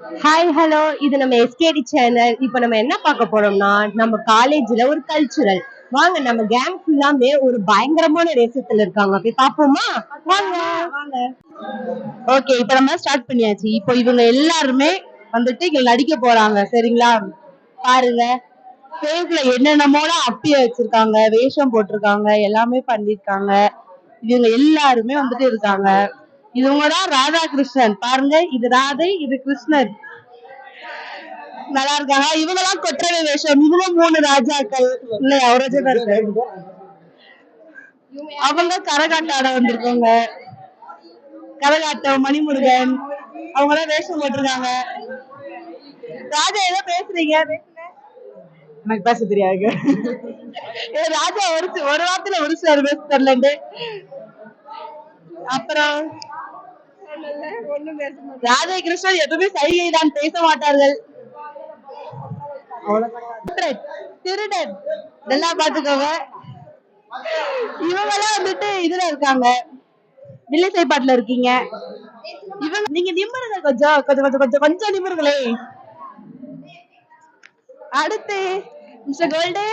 Hi hello இது நம்ம SKD channel இப்போ நம்ம என்ன பார்க்க போறோம்னா நம்ம காலேஜ்ல ஒரு கல்ச்சுரல் வாங்க நம்ம கேங் ஃபுல்லாமே ஒரு பயங்கரமான ரேசத்துல இருக்காங்க. போய் பாப்போமா வாங்க வாங்க. ஓகே இப்போ நம்ம ஸ்டார்ட் பண்ணியாச்சு. இப்போ இவங்க எல்லாருமே வந்துட்டு இங்க நடிக்க போறாங்க. சரிங்களா? பாருங்க. ஃபேஸ்ல என்னென்னமோலாம் அப்பிய வச்சிருக்காங்க வேஷம் போட்டிருக்காங்க எல்லாமே பண்ணிருக்காங்க. இவங்க எல்லாருமே வந்துட்டு இருக்காங்க. இவங்க தான் ராதாகிருஷ்ணன். பாருங்க இது ராதை இது கிருஷ்ணன். நல்லா இருக்காங்க. இவங்க எல்லாம் கொற்றவை வேஷம். இவங்க மூணு ராஜாக்கள். இல்ல அவராஜா தான் இருக்காரு அவங்க கரகாட்டம் ஆட வந்திருக்காங்க. கரகாட்டம் மணிமுருகன். அவங்க எல்லாம் வேஷம் போட்டிருக்காங்க. ராஜா ஏதோ பேசுறீங்க. எனக்கு பேச தெரியாது. ஏ, ராஜா ஒரு ஒரு வாரத்துல ஒரு சிலர் பேச தெரியலண்டு. அப்புறம் ராஜா கிருஷ்ணன் எப்பவுமே சைகை தான் பேச மாட்டார்கள். திருடன், நல்லா பாத்துக்கோங்க இவங்க எல்லாம் வந்துட்டு இதுல இருக்காங்க. வில்லிசை பாட்டுல இருக்கீங்க. இவங்க நீங்க நிம்மருங்க கொஞ்சம் கொஞ்சம் கொஞ்சம் கொஞ்சம் கொஞ்சம் நிம்மருங்களே அடுத்து மிஸ்டர் கோல்டு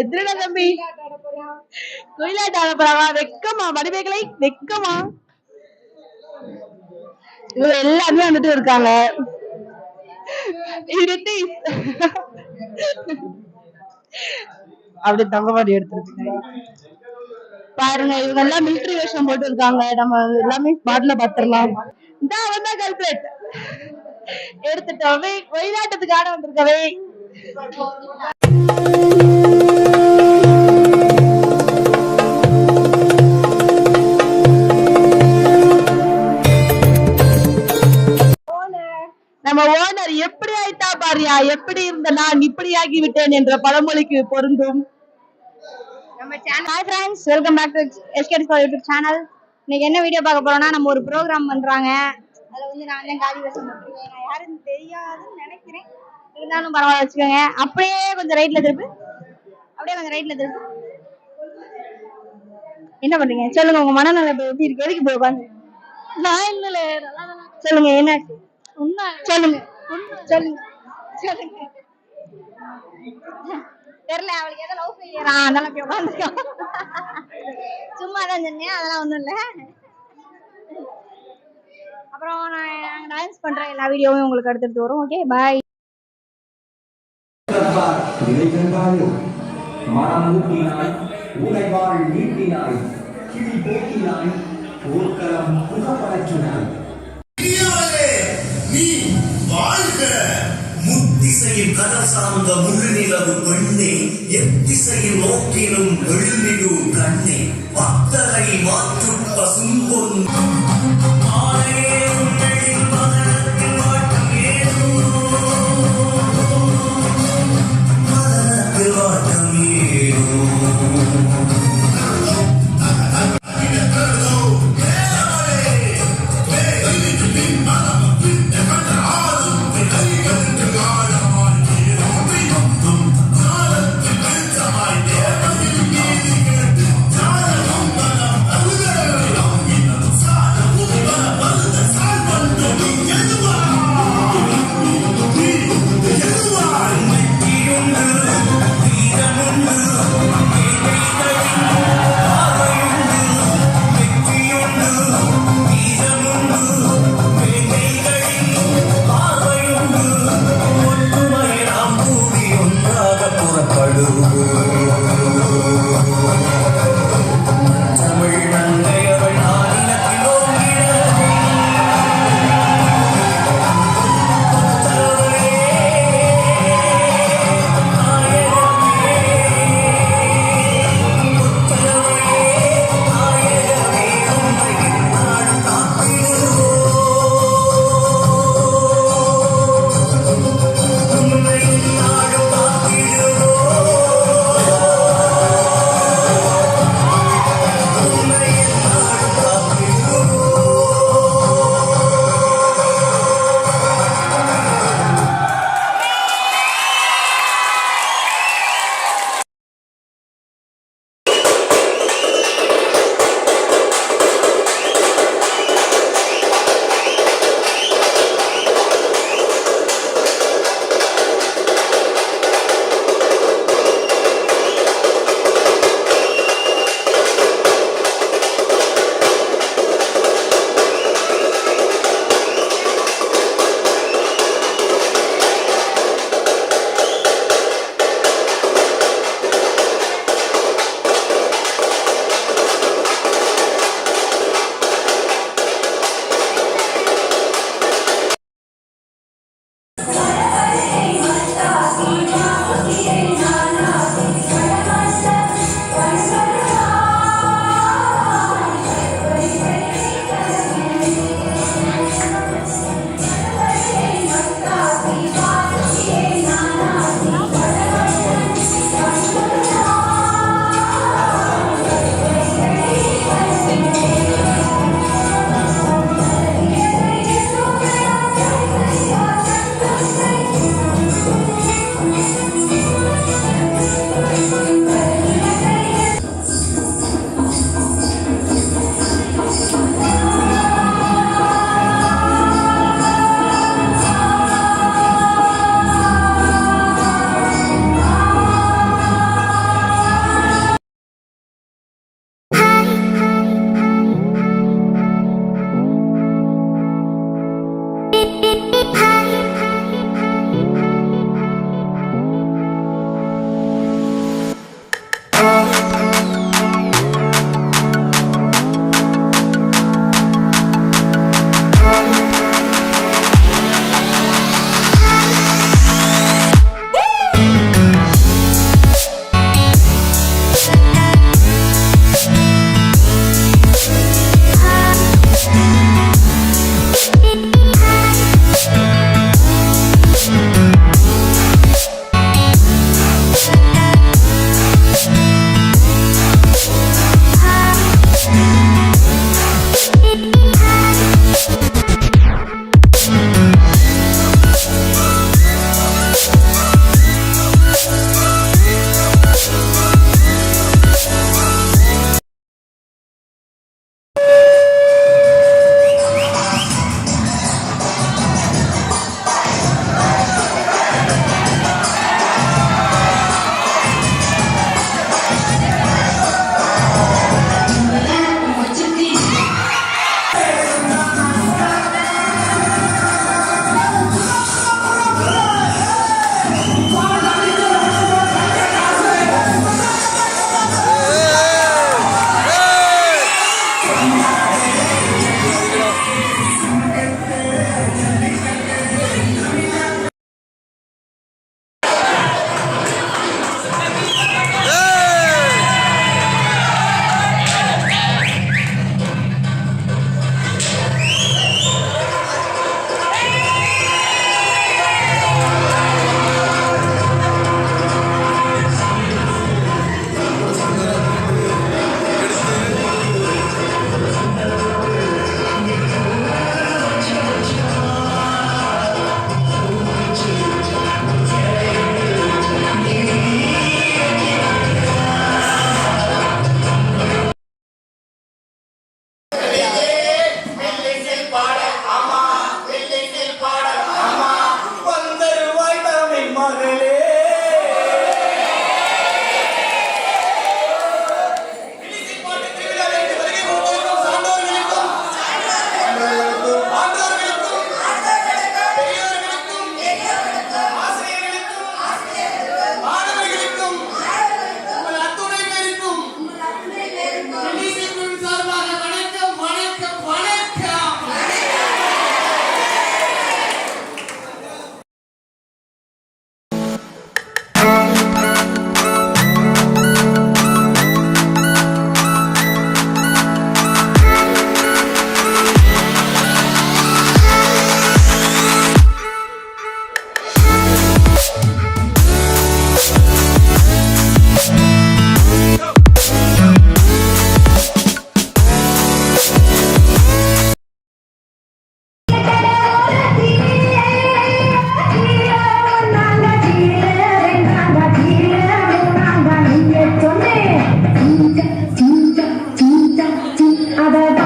எதிரடா தம்பி. கோயிலாட்ட ஆட போறாவா வெக்கமா மணிமேகலை வெக்கமா. இவங்க எல்லாருமே வந்துட்டு இருக்காங்க. அப்படி தங்க மாதிரி எடுத்துருக்கு பாருங்க இவங்க எல்லாம் மிலிட்ரி வேஷம் போட்டு இருக்காங்க நம்ம எல்லாமே ஸ்பாட்ல பாத்துடலாம். இந்த வந்தா கல்பரேட் எடுத்துட்டோமே. வெளிநாட்டத்துக்கான வந்திருக்கவே நம்ம ஓனர் எப்படி ஆயிட்டா பாரியா? எப்படி இருந்த நான் இப்படி ஆகி விட்டேன் என்ற பழமொழிக்கு பொருந்தும். நம்ம channel hi friends welcome back to SKD for YouTube channel இன்னைக்கு என்ன வீடியோ பார்க்க போறோம்னா நம்ம ஒரு ப்ரோக்ராம் பண்றாங்க. அதுல வந்து நான் தான் காலி வேஷம் போட்டிருக்கேன். நான் யாரும் தெரியாதுன்னு நினைக்கிறேன். இருந்தாலும் பரவாயில்ல வச்சுக்கோங்க. அப்படியே கொஞ்சம் ரைட்ல திருப்பு. அப்படியே கொஞ்சம் ரைட்ல திருப்பு. என்ன பண்றீங்க? சொல்லுங்க உங்க மனநல எப்படி இருக்கு? எதுக்கு போய் உட்காந்து நான் இல்ல சொல்லுங்க என்ன? உண்மை சொல்லுங்க. சொல்லுங்க. சொல்லுங்க. தெரியல அவளுக்கு ஏதோ லவ் ஃபெயிலியரா அதெல்லாம் உட்காந்துருக்கோம் சும்மா தான் சொன்னேன் அதெல்லாம் ஒண்ணும் இல்ல. அப்புறம் நான் நாங்க டான்ஸ் பண்ற எல்லா வீடியோவும் உங்களுக்கு அடுத்தடுத்து வரும் ஓகே பாய் மரம் ஊட்டினாய் உலைவாள் நீட்டினாய் கிளி போக்கினாய் போர்க்களம் புகப்படற்றினாய் வாழ்க. முத்திசையின் கடல் சார்ந்த முழுநிலவு பெண்ணே எத்திசையில் நோக்கிலும் எழுநிலு கண்ணே. பக்தரை மாற்று பசும்பொன் 阿呆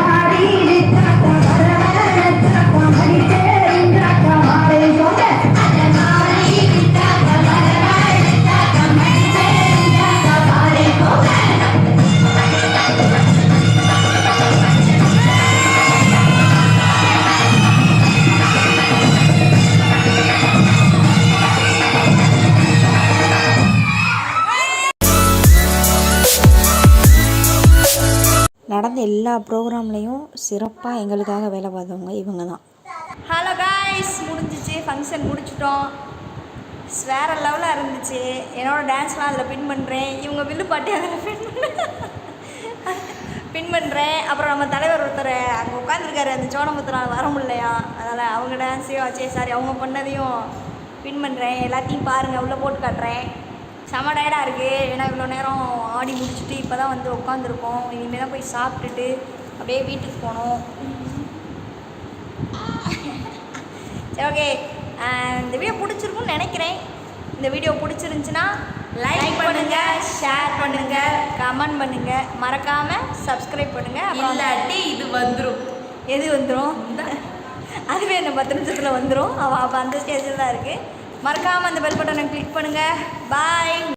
நடந்த எல்லா ப்ரோக்ராம்லேயும் சிறப்பாக எங்களுக்காக வேலை பார்த்தவங்க இவங்க தான் ஹலோ காய்ஸ் முடிஞ்சிச்சு ஃபங்க்ஷன் முடிச்சிட்டோம். வேற லெவலாக இருந்துச்சு. என்னோட டான்ஸ்லாம் அதில் பின் பண்ணுறேன் இவங்க வில்லு பாட்டி அதில் பின் பின் பண்ணுறேன் அப்புறம் நம்ம தலைவர் ஒருத்தர் அங்கே உட்காந்துருக்காரு அந்த சோனமுத்திரால் வர முடியலையா? அதனால் அவங்க டான்ஸையும் சரி சாரி அவங்க பண்ணதையும் பின் பண்ணுறேன் எல்லாத்தையும் பாருங்கள் உள்ளே போட்டு காட்டுறேன். செம டயர்டாக இருக்குது ஏன்னா இவ்வளோ நேரம் ஆடி முடிச்சுட்டு இப்போ தான் வந்து உட்காந்துருக்கோம் இனிமேல் தான் போய் சாப்பிட்டுட்டு அப்படியே வீட்டுக்கு போகணும். சரி ஓகே இந்த வீடியோ பிடிச்சிருக்கும்னு நினைக்கிறேன். இந்த வீடியோ பிடிச்சிருந்துச்சுன்னா லைக் பண்ணுங்க ஷேர் பண்ணுங்க. கமெண்ட் பண்ணுங்க. மறக்காம சப்ஸ்கிரைப் பண்ணுங்க. அப்புறம் இல்லாட்டி இது வந்துடும் எது வந்துடும் அதுவே இந்த பத்து நிமிஷத்தில் வந்துடும் அவள் அப்போ அந்த ஸ்டேஜில் தான் இருக்குது மறக்காமல் அந்த பெல் பட்டனை கிளிக் பண்ணுங்கள் பாய்